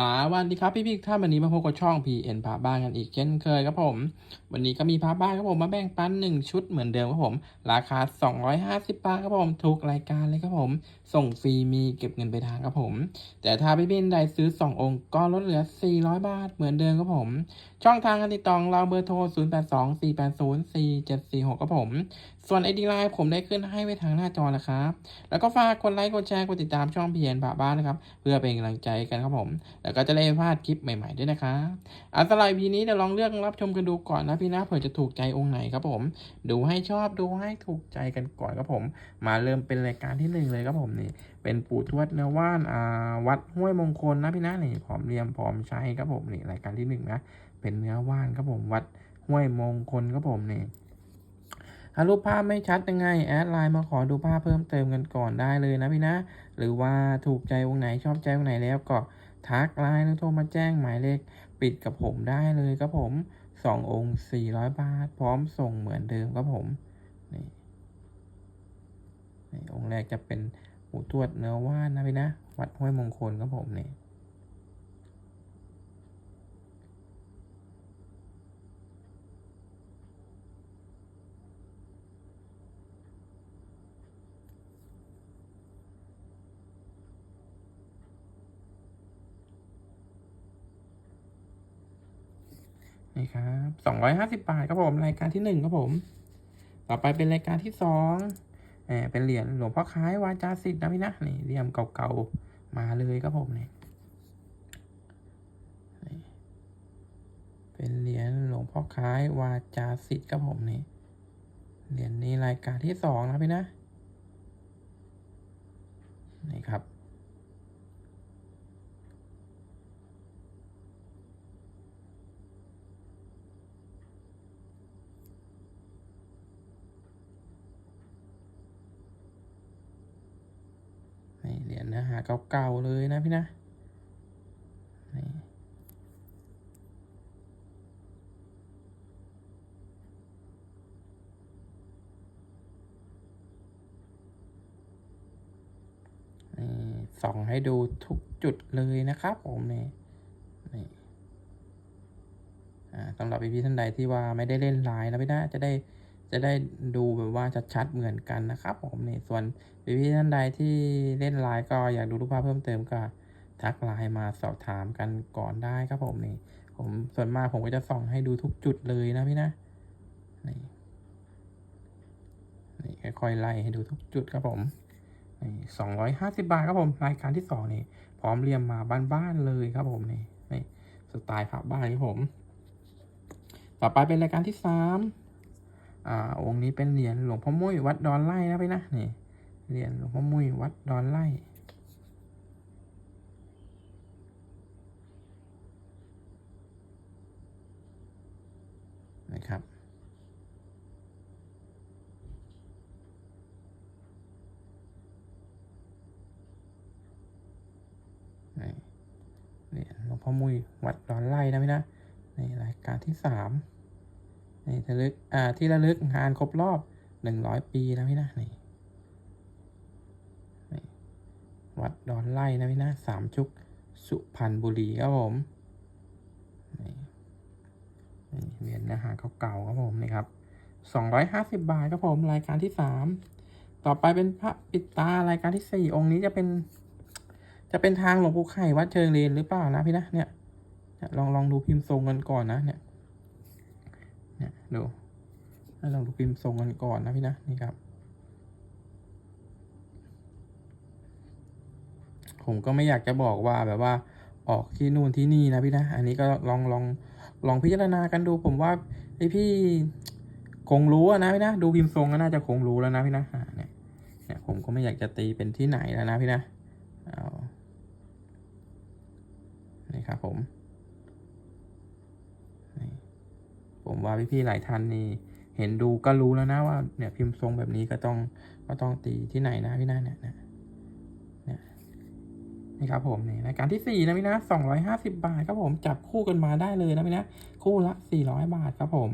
สวัสดีครับพี่พี่ท่านวันนี้มาพบกับช่อง PN พาบ้านกันอีกเช่นเคยครับผม วันนี้ก็มีพาบ้านครับผมมาแบ่งปันหนึ่งชุดเหมือนเดิมครับผม ราคา 250 บาทครับผมทุกรายการเลยครับผม ส่งฟรีมีเก็บเงินไปทางครับผม แต่ถ้าพี่พี่ใดซื้อ 2 องค์ก็ลดเหลือ 400 บาทเหมือนเดิมครับผมช่องทางการติดต่อเราเบอร์โทร 0824804746ครับผม ส่วนไอดีไลน์ผมได้ขึ้นให้ไว้ทางหน้าจอแล้วครับ แล้วก็ฝากกดไลค์ กดแชร์ กดติดตามช่องเพียนบาบ้านนะครับ เพื่อเป็นกำลังใจกันครับผม แล้วก็จะได้ไม่พลาดคลิปใหม่ๆด้วยนะครับอัสไลด์พีนี้เดี๋ยวลองเลือกรับชมกันดูก่อนนะพี่นะเผื่อจะถูกใจองค์ไหนครับผม ดูให้ชอบดูให้ถูกใจกันก่อนครับผม มาเริ่มเป็นรายการที่หนึ่งเลยครับผมนี่ เป็นปู่ทวดเนื้อว่านอ่าวัดห้วยมงคลนะพี่นะนี่พร้อมเรียมพร้อมใช้ครับผมนี่รายการที่หนึ่งนะเป็นเนื้อว่านครับผมวัดห้วยมงคลครับผมนี่ถ้ารูปภาพไม่ชัดยังไงแอดไลน์มาขอดูภาพเพิ่มเติมกันก่อนได้เลยนะพี่นะ หรือว่าถูกใจวงไหนชอบใจวงไหนแล้วก็ทักไลน์หรือโทรมาแจ้งหมายเลขปิดกับผมได้เลยครับผมสององค์สี่ร้อยบาท พร้อมส่งเหมือนเดิมครับผมนี่นี่องค์แรกจะเป็น ปู่ทวดเนื้อว่านนะพี่นะ วัดห้วยมงคลครับผมเนี่ยนี่ครับสองร้อยห้าสิบบาทครับผม รายการที่หนึ่งครับผม ต่อไปเป็นรายการที่สอง เป็นเหรียญหลวงพ่อคล้ายวาจาสิทธิ์นะพี่นะนี่เรียมเก่าๆมาเลยครับผมนี่นี่เป็นเหรียญหลวงพ่อคล้ายวาจาสิทธิ์ครับผมนี่เหรียญนี้รายการที่สองนะพี่นะนี่ครับ เหรียญเนื้อหาเก่าๆเลยนะพี่นะนี่ส่องให้ดูทุกจุดเลยนะครับผมนี่นี่สำหรับพี่ๆท่านใดที่ว่าไม่ได้เล่นไลน์นะพี่นะจะได้ จะได้ดูแบบว่าชัดๆเหมือนกันนะครับผมนี่ส่วนพี่ๆท่านใดที่เล่นไลน์ก็อยากดูรูปภาพเพิ่มเติมก็ทักไลน์มาสอบถามกันก่อนได้ครับผมนี่ผมส่วนมากผมก็จะส่องให้ดูทุกจุดเลยนะพี่นะนี่นี่ค่อยๆไล่ให้ดูทุกจุดครับผมนี่สองร้อยห้าสิบาทครับผมรายการที่สองนี่พร้อมเรียมมาบ้านๆเลยครับผมนี่นี่สไตล์ผับบ้านครับผม ต่อไปเป็นรายการที่สาม อ่าองค์นี้เป็นเหรียญหลวงพ่อมุ้ยวัดดอนไร่นะพี่นะนี่เหรียญหลวงพ่อมุ้ยวัดดอนไร่นะครับนี่เหรียญหลวงพ่อมุ้ยวัดดอนไร่นะพี่นะนี่รายการที่สาม นี่ระลึกอ่าที่ระลึกงานครบรอบหนึ่งร้อยปีนะพี่นะนี่วัดดอนไล่นะพี่นะสามชุกสุพรรณบุรีครับผมนี่เหรียญเนื้อหาเก่าๆครับผมนี่ครับสองร้อยห้าสิบบาทครับผมรายการที่สามต่อไปเป็นพระปิดตารายการที่สี่องค์นี้จะเป็น จะเป็นทางหลวงปู่ไข่วัดเชิงเลนหรือเปล่านะพี่นะเนี่ยลองลองดูพิมพ์ทรงกันก่อนนะเนี่ย ดูให้ลองดูพิมพ์ทรงกันก่อนนะพี่นะนี่ครับ ผมก็ไม่อยากจะบอกว่าแบบว่าออกที่นู่นที่นี่นะพี่นะ อันนี้ก็ลองลองลองพิจารณากันดูผมว่าไอพี่คงรู้อะนะพี่นะ ดูพิมพ์ทรงก็น่าจะคงรู้แล้วนะพี่นะเนี่ยเนี่ยผมก็ไม่อยากจะตีเป็นที่ไหนแล้วนะพี่นะเอานี่ครับผมนี่ ผมว่าพี่ๆหลายท่านนี่เห็นดูก็รู้แล้วนะว่าเนี่ยพิมพ์ทรงแบบนี้ก็ต้องก็ต้องตีที่ไหนนะพี่นะเนี่ยนี่ยนี่ครับผมนี่รายการที่สี่นะพี่นะสองร้อยห้าสิบาทครับผมจับคู่กันมาได้เลยนะพี่นะคู่ละสี่ร้อยบาทครับผม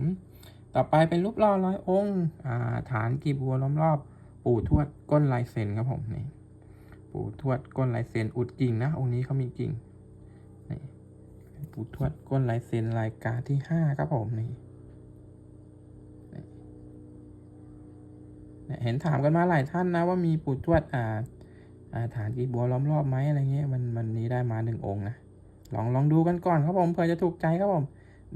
ต่อไปเป็นรูปล่อร้อยองค์อ่าฐานกีบัวล้อมรอบ ปู่ทวดก้นลายเซ็นครับผมนี่ปู่ทวดก้นลายเซ็นอุดกิ่งนะองค์นี้เขามีกิ่ง ปู่ทวดก้นลายเซ็นรายการที่ห้าครับผมนี่เห็นถามกันมาหลายท่านนะว่ามีปู่ทวดอ่าฐานกีบัวล้อมรอบไหมอะไรเงี้ยมันมันนี้ได้มาหนึ่งองค์นะลองลองดูกันก่อนครับผมเผื่อจะถูกใจครับผม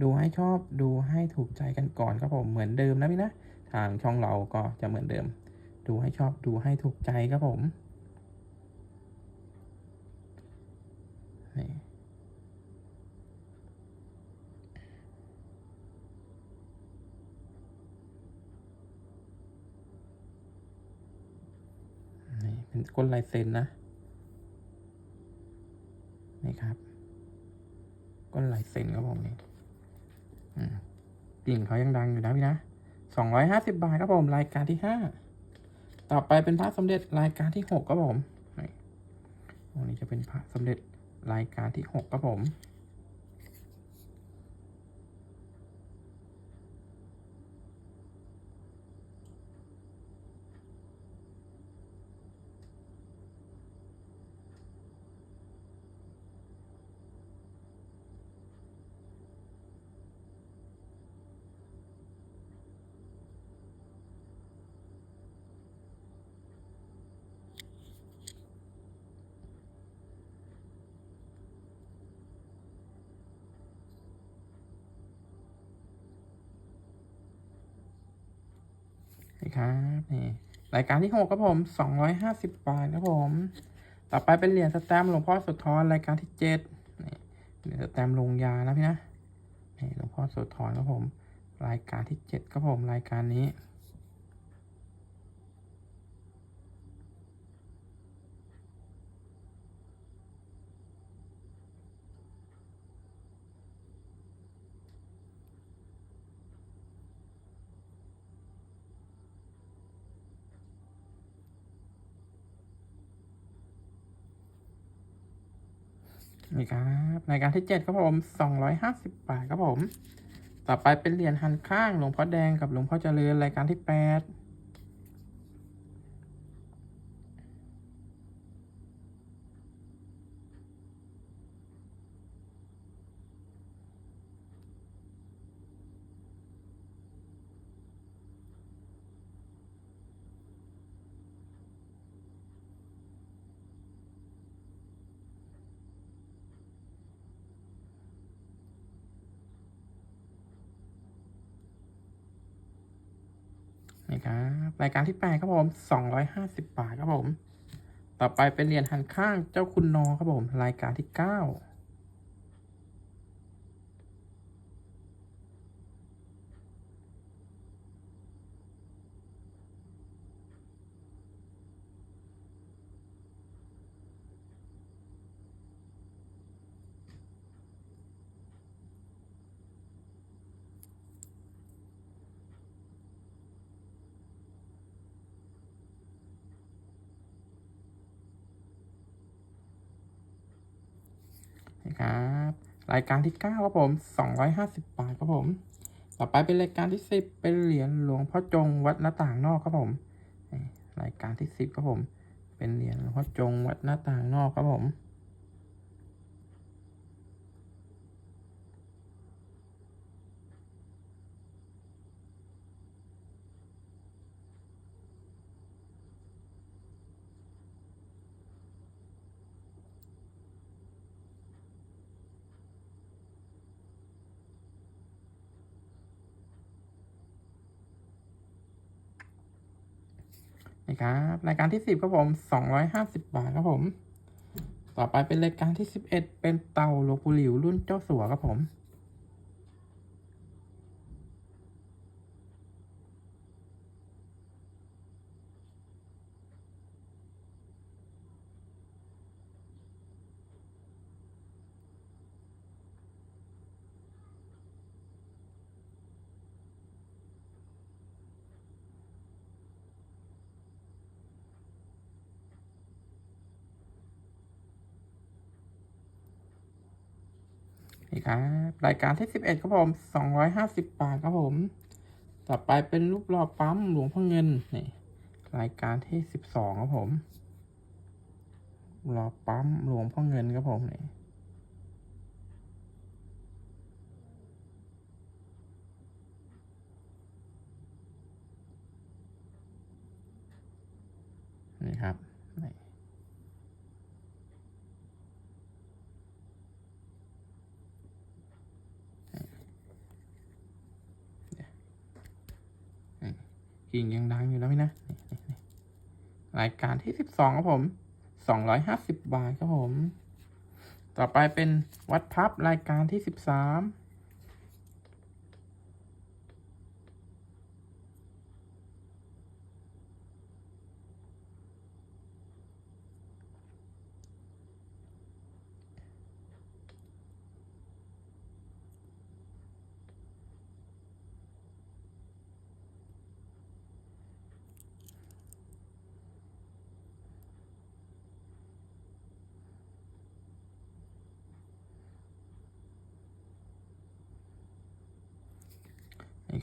ดูให้ชอบดูให้ถูกใจกันก่อนครับผมเหมือนเดิมนะพี่นะทางช่องเราก็จะเหมือนเดิม ดูให้ชอบดูให้ถูกใจครับผม เป็นก้นลายเซ็นนะนี่ครับก้นลายเซ็นครับผมนี่กลิ่นเขายังดังอยู่นะพี่นะสองร้อยห้าสิบบาทครับผม รายการที่ห้าต่อไปเป็นพระสมเด็จรายการที่หกครับผมนี่อันนี้จะเป็นพระสมเด็จรายการที่หกครับผมีครับนี่รายการที่หกครับผมสองร้อยห้าสิบบาทครับผม ต่อไปเป็นเหรียญสแตมหลวงพ่อโสุธรรายการที่เจ็ดนี่เหรียญสแตมลงยานะพี่นะนี่หลวงพ่อโสุธรครับผม รายการที่เจ็ดครับผมรายการนี้ ครับรายการที่เจ็ดครับผมสองร้อยห้าสิบบาทครับผม ต่อไปเป็นเหรียญหันข้างหลวงพ่อแดงกับหลวงพ่อเจริญรายการที่แปด นี่ครับรายการที่แปดครับผมสองร้อยห้าสิบบาทครับผม ต่อไปเป็นเหรียญหันข้างเจ้าคุณนอครับผม รายการที่เก้า ครับ รายการที่เก้าครับผมสองร้อยห้าสิบบาทครับผม ต่อไปเป็นรายการที่สิบเป็นเหรียญหลวงพ่อจงวัดหน้าต่างนอกครับผม รายการที่สิบครับผม เป็นเหรียญหลวงพ่อจงวัดหน้าต่างนอกครับผม นะครับรายการที่สิบครับผมสองร้อยห้าสิบบาทครับผม ต่อไปเป็นรายการที่สิบเอ็ดเป็นเต่าหลวงปู่หลิวรุ่นเจ้าสัวครับผม ครับรายการที่สิบเอ็ดครับผมสองร้อยห้าสิบบาทครับผมต่อไปเป็นรูปหล่อปั๊มหลวงพ่อเงินนี่รายการที่สิบสองครับผมหล่อปั๊มหลวงพ่อเงินครับผมนี่นี่ครับ กิ่งยังดังอยู่นะพี่นะนี่นี่นี่รายการที่สิบสองครับผมสองร้อยห้าสิบบาทครับผม ต่อไปเป็นวัดพับรายการที่สิบสาม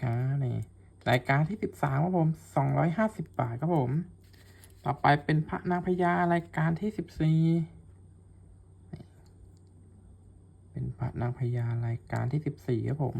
ครับนี่รายการที่สิบสามครับผมสองร้อยห้าสิบบาทครับผม ต่อไปเป็นพระนางพญารายการที่สิบสี่เป็นพระนางพญารายการที่สิบสี่ครับผม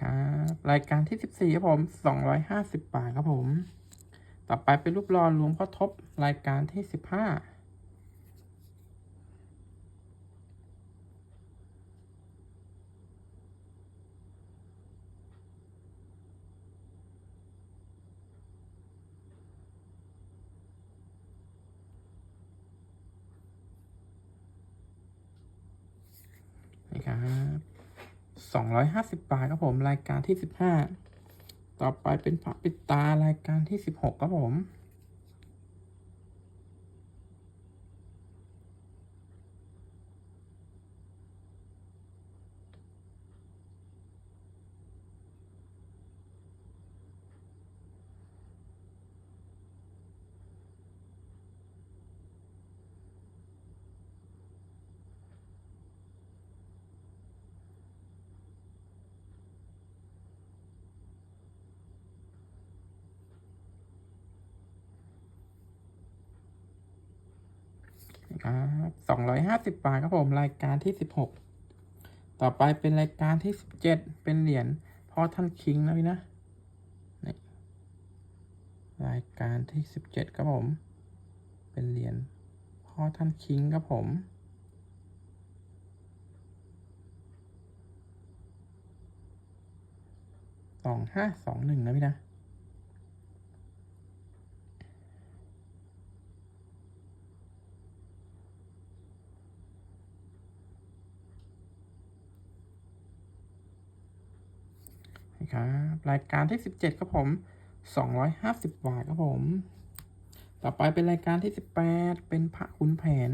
ครับ รายการที่สิบสี่ครับผมสองร้อยห้าสิบบาทครับผม ต่อไปเป็นรูปหล่อหลวงพ่อทบรายการที่สิบห้านี่ครับ สองร้อยห้าสิบบาทครับผม รายการที่สิบห้าต่อไปเป็นพระปิดตารายการที่สิบหกครับผม ครับสองร้อยห้าสิบบาทครับผมรายการที่สิบหกต่อไปเป็นรายการที่สิบเจ็ดเป็นเหรียญพ่อท่านคิงนะพี่นะนี่รายการที่สิบเจ็ดครับผม เป็นเหรียญพ่อท่านคิงครับผมสองห้าสองหนึ่งนะพี่นะ นะครับรายการที่สิบเจ็ดครับผมสองร้อยห้าสิบบาทครับผม ต่อไปเป็นรายการที่สิบแปดเป็นพระขุนแผน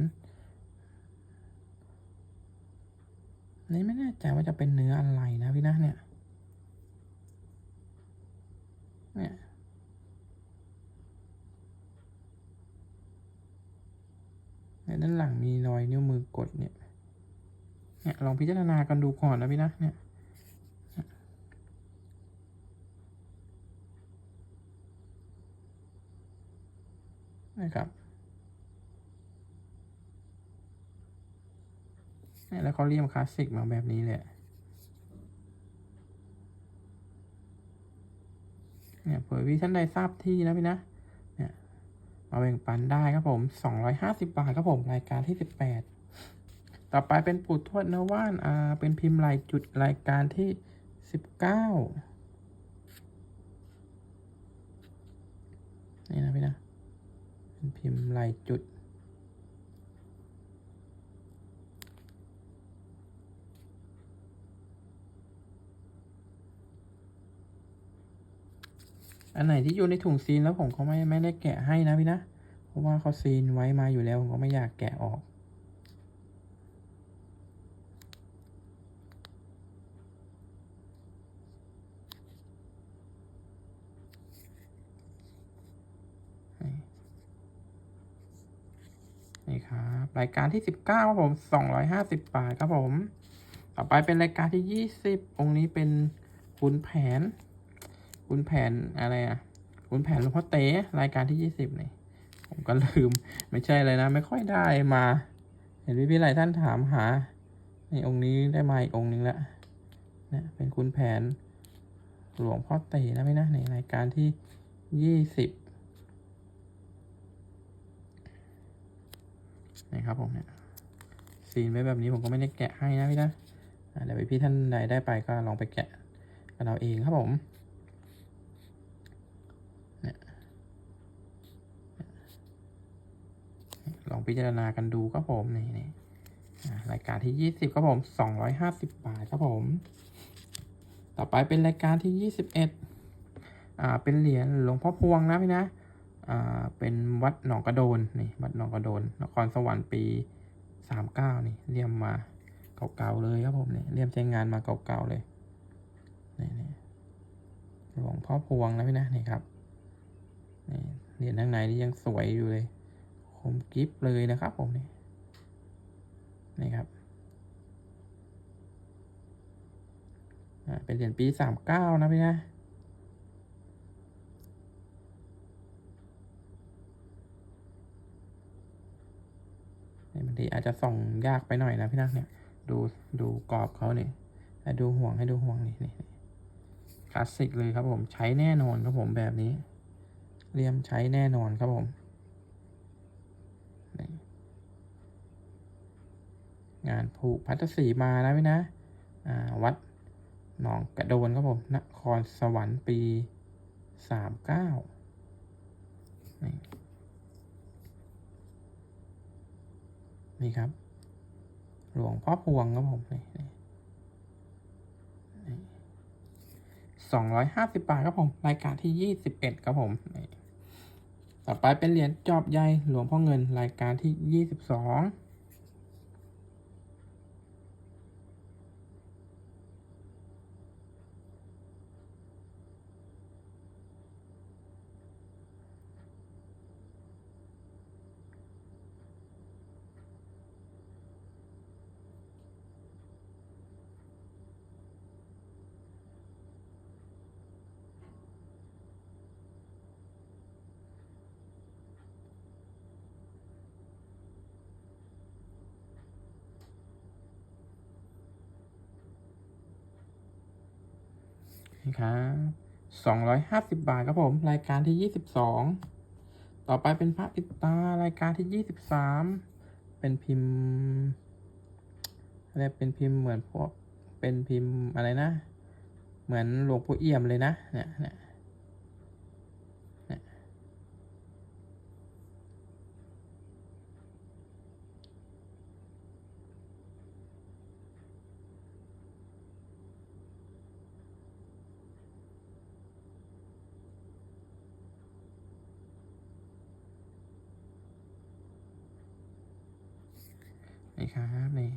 นี่ไม่แน่ใจว่าจะเป็นเนื้ออะไรนะพี่นะเนี่ย เนี่ยเนี่ยด้านหลังมีรอยนิ้วมือกดเนี่ย เนี่ยลองพิจารณากันดูก่อนนะพี่นะเนี่ย นะครับนี่แล้วเขาเรียมคลาสสิกมาแบบนี้เลยเนี่ยเผื่อพี่ท่านใดทราบที่นะพี่นะเนี่ยมาแบ่งปันได้ครับผมสองร้อยห้าสิบบาทครับผม รายการที่สิบแปดต่อไปเป็นปูดทวดนว่านอ่าเป็นพิมพ์ลายจุดรายการที่สิบเก้านี่นะพี่นะ พิมพ์ลายจุด อันไหนที่อยู่ในถุงซีนแล้วผมก็ไม่ไม่ได้แกะให้นะพี่นะ เพราะว่าเขาซีนไว้มาอยู่แล้วผมก็ไม่อยากแกะออก นี่ครับรายการที่ 19ครับผม 250 บาทครับผม ต่อไปเป็นรายการที่ 20 องค์นี้เป็นคุณแผนคุณแผนอะไรอะคุณแผนหลวงพ่อเต๋รายการที่ 20นี่ผมก็ลืมไม่ใช่เลยนะ ไม่ค่อยได้มา เห็นพี่พี่หลายท่านถามหาในองค์นี้ได้มาอีกองค์นึงละเนี่ยเป็นคุณแผนหลวงพ่อเต๋นะพี่นะในรายการที่ 20 นะครับผมเนี่ยซีนไว้แบบนี้ผมก็ไม่ได้แกะให้นะพี่นะเดี๋ยวพี่ท่านใดได้ไปก็ลองไปแกะกันเอาเองครับผมลองพิจารณากันดูครับผมนี่นี่รายการที่ยี่สิบครับผมสองร้อยห้าสิบบาทครับผม ต่อไปเป็นรายการที่ยี่สิบเอ็ดอ่าเป็นเหรียญหลวงพ่อพวงนะพี่นะ เป็นวัดหนองกระโดนนี่วัดหนองกระโดนนครสวรรค์ปีสามเก้านี่เลี่ยมมาเก่าๆเลยครับผมเนี่ยเลี่ยมใช้งานมาเก่าๆเลยนี่นี่หลวงพ่อพวงนะพี่นะนี่ครับนี่เหรียญข้างในนี่ยังสวยอยู่เลยคมกิฟเลยนะครับผมนี่นี่ครับเป็นเหรียญปีสามเก้านะพี่นะ บางทีอาจจะส่องยากไปหน่อยนะพี่นะเนี่ย ดูดูกรอบเขาเนี่ยให้ดูห่วงให้ดูห่วงนี่นี่คลาสสิกเลยครับผมใช้แน่นอนครับผมแบบนี้เลี่ยมใช้แน่นอนครับผมงานผูกพัทสีมานะพี่นะอ่าวัดหนองกระโดนครับผมนครสวรรค์ปีสามเก้านี่ นี่ครับ หลวงพ่อพวงครับผมนี่สองร้อยห้าสิบบาทครับผม รายการที่ยี่สิบเอ็ดครับผมต่อไปเป็นเหรียญจอบใยหลวงพ่อเงินรายการที่ยี่สิบสอง นี่ครับสองร้อยห้าสิบบาทครับผม รายการที่ยี่สิบสองต่อไปเป็นพระปิดตารายการที่ยี่สิบสามเป็นพิมพ์อะไรเป็นพิมพ์เหมือนพวกเป็นพิมพ์อะไรนะ เหมือนหลวงปู่เอี่ยมเลยนะเนี่ยเนี่ย นี่ครับนี่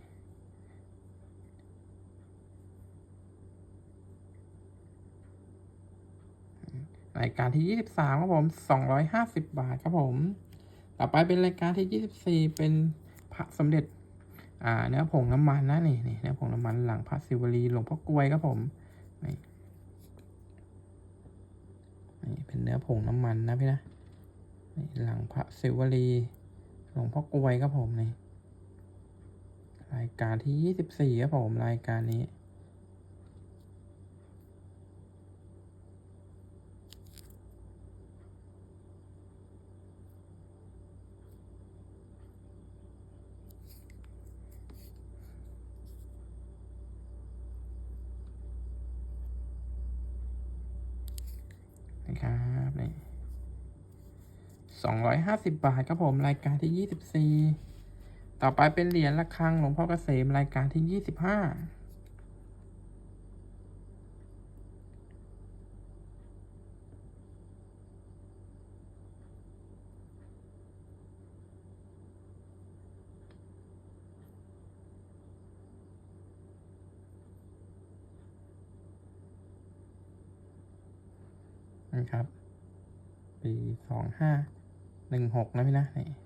รายการที่ยี่สิบสามครับผมสองร้อยห้าสิบบาทครับผม ต่อไปเป็นรายการที่ยี่สิบสี่เป็นพระสมเด็จ อ่า เนื้อผงน้ำมันนะนี่นี่เนื้อผงน้ำมันหลังพระศิวลีหลวงพ่อกลวยครับผมนี่นี่เป็นเนื้อผงน้ำมันนะพี่นะนี่หลังพระศิวลีหลวงพ่อกลวยครับผมนี่ รายการที่ยี่สิบสี่ครับผมรายการนี้ นะครับนี่สองร้อยห้าสิบบาทครับผม รายการที่ยี่สิบสี่ ต่อไปเป็นเหรียญระฆังหลวงพ่อเกษมรายการที่ยี่สิบห้านะครับ ปีสองห้าหนึ่งหกนะพี่นะนี่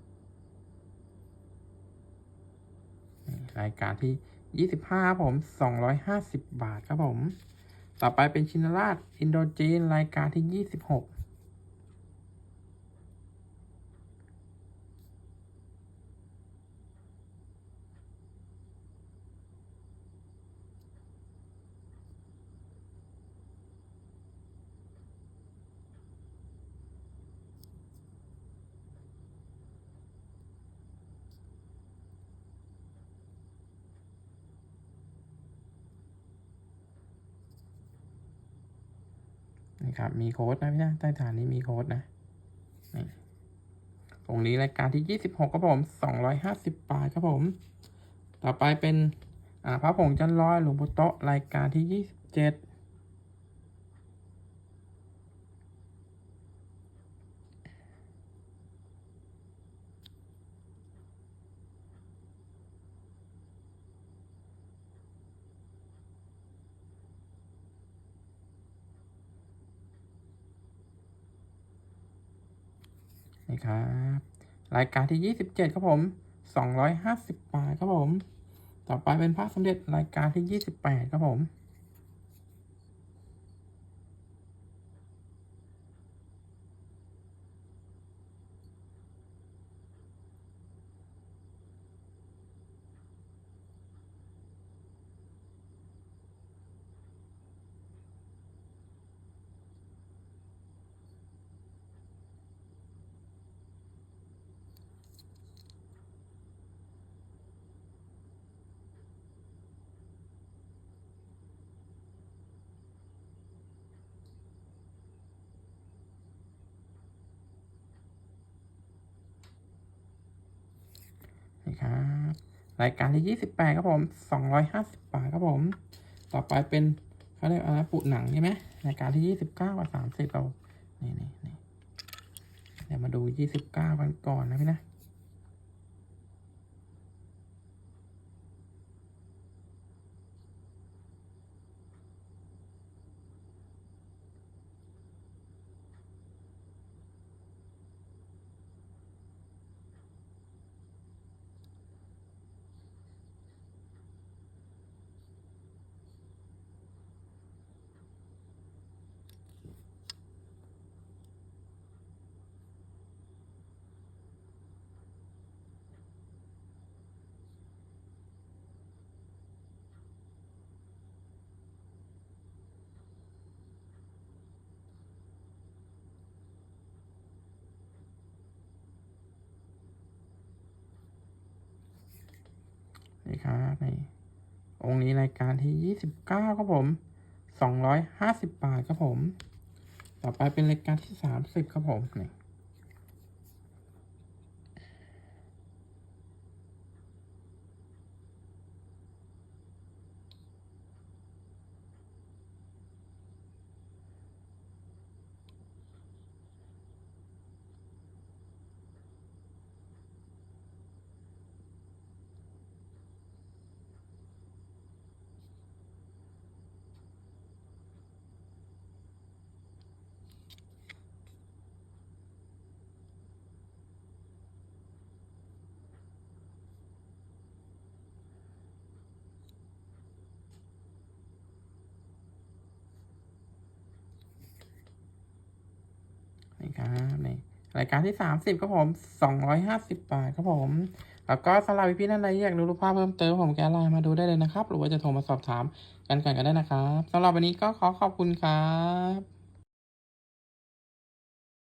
รายการที่ 25ครับผม 250 บาทครับผม ต่อไปเป็นชินราชอินโดจีนรายการที่ 26 นะครับ มีโค้ดนะพี่นะใต้ฐานนี้มีโค้ดนะนี่ตรงนี้รายการที่ 26ครับผม 250 บาทครับผม ต่อไปเป็นอ่าพระผงจันลอยหลวงปู่โตรายการที่ 27 นี่ครับ รายการที่ 27 ครับผม 250 บาทครับผม ต่อไปเป็นพระสมเด็จรายการที่ 28 ครับผม ครับ รายการที่ 28 ครับผม 250 บาทครับผม ต่อไปเป็นเขาเรียกอะไรปุหนังใช่ไหมรายการที่ 29กับ30เรานี่นี่นี่เดี๋ยวมาดู 29 กันก่อนนะพี่นะาในองค์นี้รายการที่ 29 ครับผม 250 บาทครับผม ต่อไปเป็นรายการที่ 30 ครับผมนี่ นี่ครับนี่รายการที่ 30ครับผม 250 บาทครับผม แล้วก็สำหรับพี่ๆท่านใดอยากดูรูปภาพเพิ่มเติมผมแกไลน์มาดูได้เลยนะครับ หรือว่าจะโทรมาสอบถามกันก่อนก็ได้นะครับสำหรับวันนี้ก็ขอขอบคุณครับ